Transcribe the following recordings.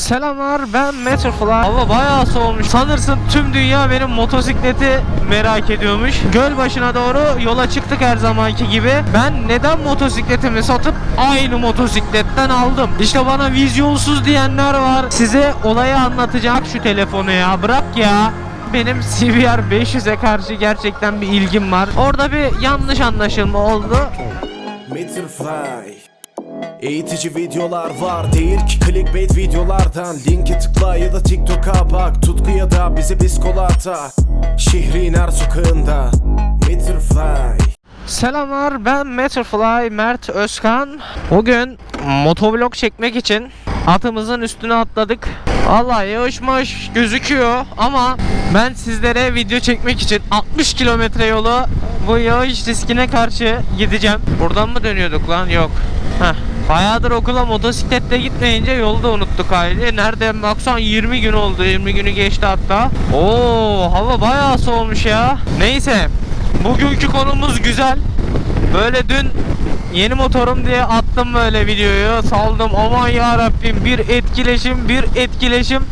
Selamlar ben Metrofly. Hava bayağı soğumuş. Sanırsın tüm dünya benim motosikleti merak ediyormuş. Göl başına doğru yola çıktık her zamanki gibi. Ben neden motosikletimi satıp aynı motosikletten aldım? İşte bana vizyonsuz diyenler var. Size olayı anlatacak şu telefonu ya. Bırak ya benim CBR 500'e karşı gerçekten bir ilgim var. Orada bir yanlış anlaşılma oldu. Metrofly Eğitici videolar var değil ki clickbait videolardan Linki tıkla ya da TikTok'a bak Tutku ya da bize biskolata Şehrin her sokağında Metrofly Selamlar ben Metrofly Mert Özkan. Bugün motovlog çekmek için atımızın üstüne atladık. Allah yağışmış gözüküyor ama ben sizlere video çekmek için 60 kilometre yolu bu yağış riskine karşı gideceğim. Buradan mı dönüyorduk lan? Yok. Heh. Bayağıdır okula motosikletle gitmeyince yolda unuttuk aile. Nereden baksan 20 gün oldu. 20 günü geçti hatta. Oo hava bayağı soğumuş ya. Neyse. Bugünkü konumuz güzel. Böyle dün yeni motorum diye attım böyle videoyu. Saldım aman ya Rabbim bir etkileşim bir etkileşim.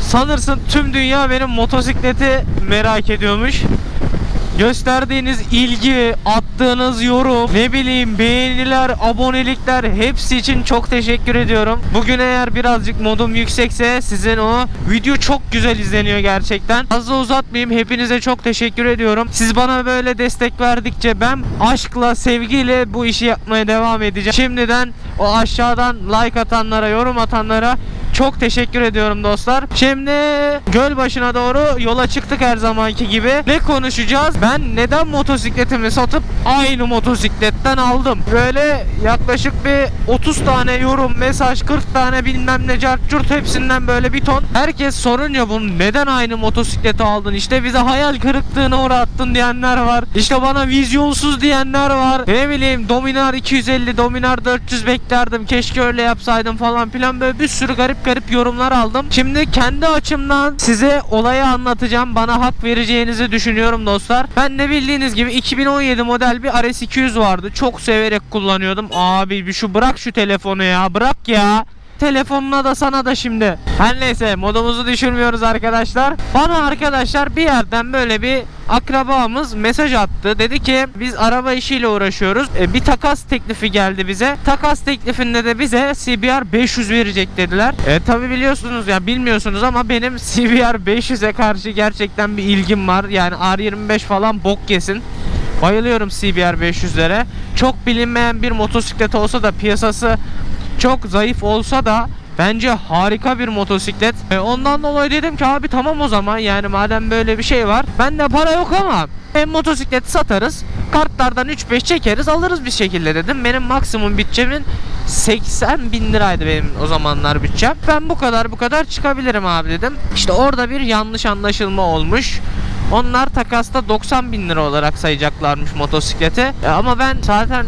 Sanırsın tüm dünya benim motosikleti merak ediyormuş. Gösterdiğiniz ilgi, attığınız yorum, ne bileyim beğeniler, abonelikler hepsi için çok teşekkür ediyorum. Bugün eğer birazcık modum yüksekse sizin o video çok güzel izleniyor gerçekten. Fazla uzatmayayım. Hepinize çok teşekkür ediyorum. Siz bana böyle destek verdikçe ben aşkla, sevgiyle bu işi yapmaya devam edeceğim. Şimdiden o aşağıdan like atanlara, yorum atanlara çok teşekkür ediyorum dostlar. Şimdi göl başına doğru yola çıktık her zamanki gibi. Ne konuşacağız? Ben neden motosikletimi satıp aynı motosikletten aldım? Böyle yaklaşık bir 30 tane yorum, mesaj, 40 tane bilmem ne cart curt hepsinden böyle bir ton. Herkes sorunca bunu neden aynı motosikleti aldın? İşte bize hayal kırıklığına uğrattın diyenler var. İşte bana vizyonsuz diyenler var. Ne bileyim Dominar 250, Dominar 400 beklerdim. Keşke öyle yapsaydım falan filan böyle bir sürü garip garip yorumlar aldım. Şimdi kendi açımdan size olayı anlatacağım. Bana hak vereceğinizi düşünüyorum dostlar. Ben de bildiğiniz gibi 2017 model bir RS200 vardı. Çok severek kullanıyordum. Abi bir şu bırak şu telefonu ya. Bırak ya. Telefonuna da sana da şimdi. Her neyse modumuzu düşürmüyoruz arkadaşlar. Bana arkadaşlar bir yerden böyle bir akrabamız mesaj attı. Dedi ki biz araba işiyle uğraşıyoruz. E, bir takas teklifi geldi bize. Takas teklifinde de bize CBR 500 verecek dediler. E, tabi biliyorsunuz ya bilmiyorsunuz ama benim CBR 500'e karşı gerçekten bir ilgim var. Yani R25 falan bok yesin. Bayılıyorum CBR 500'lere. Çok bilinmeyen bir motosiklet olsa da piyasası çok zayıf olsa da bence harika bir motosiklet. E, ondan dolayı dedim ki abi tamam o zaman yani madem böyle bir şey var. Bende para yok ama hem motosikleti satarız. Kartlardan 3-5 çekeriz alırız bir şekilde dedim. Benim maksimum bütçemin 80 bin liraydı benim o zamanlar bütçem. Ben bu kadar bu kadar çıkabilirim abi dedim. İşte orada bir yanlış anlaşılma olmuş. Onlar takasta 90 bin lira olarak sayacaklarmış motosikleti. E, Ama ben zaten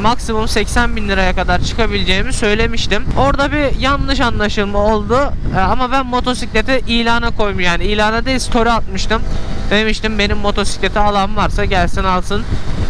maksimum 80 bin liraya kadar çıkabileceğimi söylemiştim. Orada bir yanlış anlaşılma oldu. E, Ama ben motosikleti ilana koymuş yani ilana değil story atmıştım. Demiştim benim motosikleti alan varsa gelsin alsın.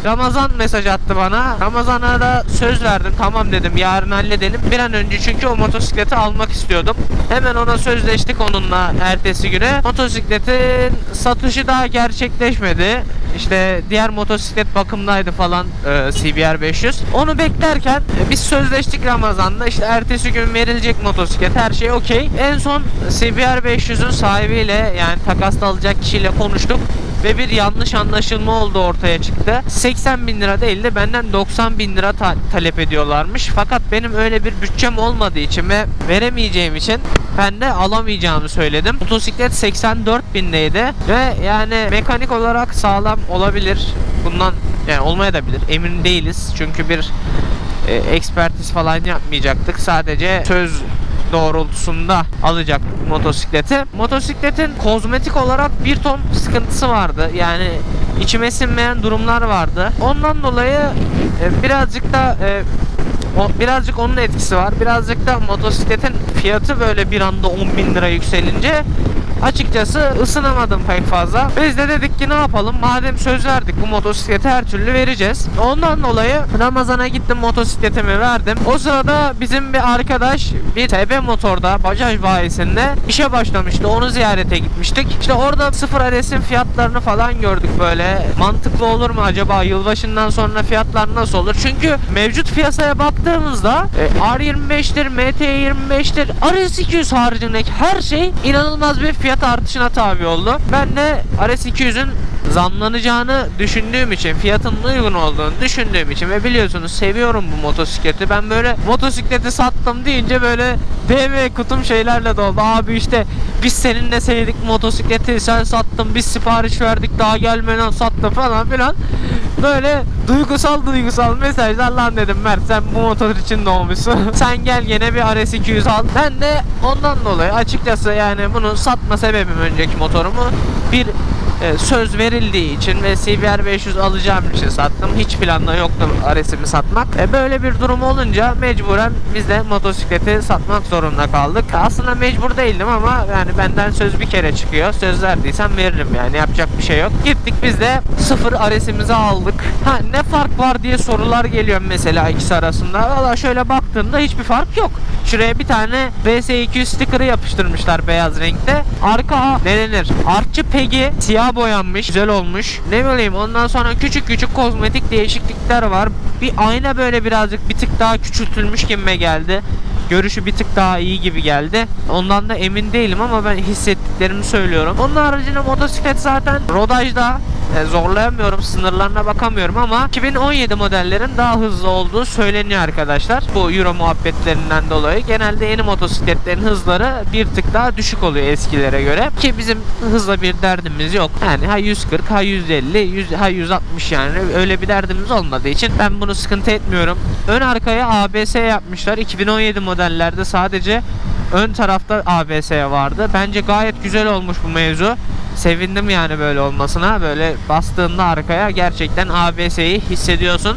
Ramazan mesaj attı bana. Ramazan'a da söz verdim. Tamam dedim yarın halledelim. Bir an önce çünkü o motosikleti almak istiyordum. Hemen ona sözleştik onunla ertesi güne. Motosikletin satışı daha gerçekleşmedi. İşte diğer motosiklet bakımdaydı falan e, CBR 500. Onu beklerken e, biz sözleştik Ramazan'da. İşte ertesi gün verilecek motosiklet her şey okey. En son CBR 500'ün sahibiyle yani takasla alacak kişiyle konuştuk ve bir yanlış anlaşılma oldu ortaya çıktı. 80 bin lira değil de benden 90 bin lira ta- talep ediyorlarmış. Fakat benim öyle bir bütçem olmadığı için ve veremeyeceğim için ben de alamayacağımı söyledim. Motosiklet 84 bindeydi ve yani mekanik olarak sağlam olabilir. Bundan yani olmayabilir. Emin değiliz. Çünkü bir e, ekspertiz falan yapmayacaktık. Sadece söz doğrultusunda alacaktık motosikleti. Motosikletin kozmetik olarak bir ton sıkıntısı vardı. Yani içime sinmeyen durumlar vardı. Ondan dolayı e, birazcık da e, o, birazcık onun etkisi var. Birazcık da motosikletin fiyatı böyle bir anda 10 bin lira yükselince açıkçası ısınamadım pek fazla. Biz de dedik ki ne yapalım madem söz verdik bu motosikleti her türlü vereceğiz. Ondan dolayı Ramazan'a gittim motosikletimi verdim. O sırada bizim bir arkadaş bir TB motorda Bajaj bayisinde işe başlamıştı. Onu ziyarete gitmiştik. İşte orada sıfır RS'in fiyatlarını falan gördük böyle. Mantıklı olur mu acaba yılbaşından sonra fiyatlar nasıl olur? Çünkü mevcut piyasaya baktığımızda e, R25'tir, MT25'tir, RS200 haricindeki her şey inanılmaz bir fiyat artışına tabi oldu. Ben de RS200'ün zamlanacağını düşündüğüm için, fiyatının uygun olduğunu düşündüğüm için ve biliyorsunuz seviyorum bu motosikleti. Ben böyle motosikleti sattım deyince böyle DM kutum şeylerle doldu. Abi işte biz seninle sevdik motosikleti sen sattın biz sipariş verdik daha gelmeden sattın falan filan. Böyle duygusal duygusal mesajlar lan dedim Mert sen bu motor için doğmuşsun. sen gel gene bir RS200 al. Ben de ondan dolayı açıkçası yani bunu satma sebebim önceki motorumu bir e, söz verildiği için ve CBR 500 alacağım için sattım. Hiç planda yoktu RS'imi satmak. E, böyle bir durum olunca mecburen biz de motosikleti satmak zorunda kaldık. Aslında mecbur değildim ama yani benden söz bir kere çıkıyor. Söz verdiysem veririm yani yapacak bir şey yok. Gittik biz de sıfır RS'imizi aldık. Ha ne fark var diye sorular geliyor mesela ikisi arasında. Valla şöyle baktığında hiçbir fark yok. Şuraya bir tane VS200 sticker'ı yapıştırmışlar beyaz renkte. Arka ne denir? Artçı pegi siyah boyanmış. Güzel olmuş. Ne bileyim ondan sonra küçük küçük kozmetik değişiklikler var. Bir ayna böyle birazcık bir tık daha küçültülmüş gibime geldi. Görüşü bir tık daha iyi gibi geldi. Ondan da emin değilim ama ben hissettiklerimi söylüyorum. Onun haricinde motosiklet zaten rodajda e, zorlayamıyorum, sınırlarına bakamıyorum ama 2017 modellerin daha hızlı olduğu söyleniyor arkadaşlar. Bu Euro muhabbetlerinden dolayı genelde yeni motosikletlerin hızları bir tık daha düşük oluyor eskilere göre. Ki bizim hızla bir derdimiz yok. Yani ha 140, ha 150, 100, ha 160 yani öyle bir derdimiz olmadığı için ben bunu sıkıntı etmiyorum. Ön arkaya ABS yapmışlar. 2017 modellerde sadece ön tarafta ABS vardı. Bence gayet güzel olmuş bu mevzu. Sevindim yani böyle olmasına. Böyle bastığında arkaya gerçekten ABS'yi hissediyorsun.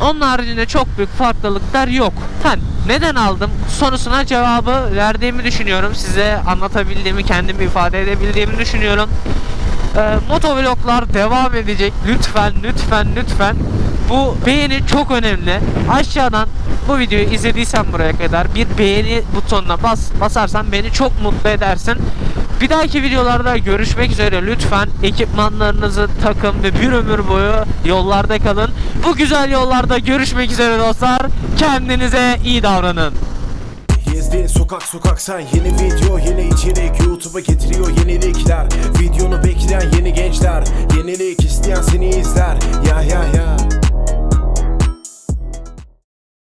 Onun haricinde çok büyük farklılıklar yok. Ha, neden aldım? Sorusuna cevabı verdiğimi düşünüyorum. Size anlatabildiğimi, kendimi ifade edebildiğimi düşünüyorum. Ee, motovloglar devam edecek. Lütfen, lütfen, lütfen. Bu beğeni çok önemli. Aşağıdan bu videoyu izlediysen buraya kadar bir beğeni butonuna bas basarsan beni çok mutlu edersin. Bir dahaki videolarda görüşmek üzere. Lütfen ekipmanlarınızı takın ve bir ömür boyu yollarda kalın. Bu güzel yollarda görüşmek üzere dostlar. Kendinize iyi davranın. Gezdin sokak sokak sen yeni video yeni içerik YouTube'a getiriyor yenilikler Videonu bekleyen yeni gençler Yenilik isteyen seni izler Ya ya ya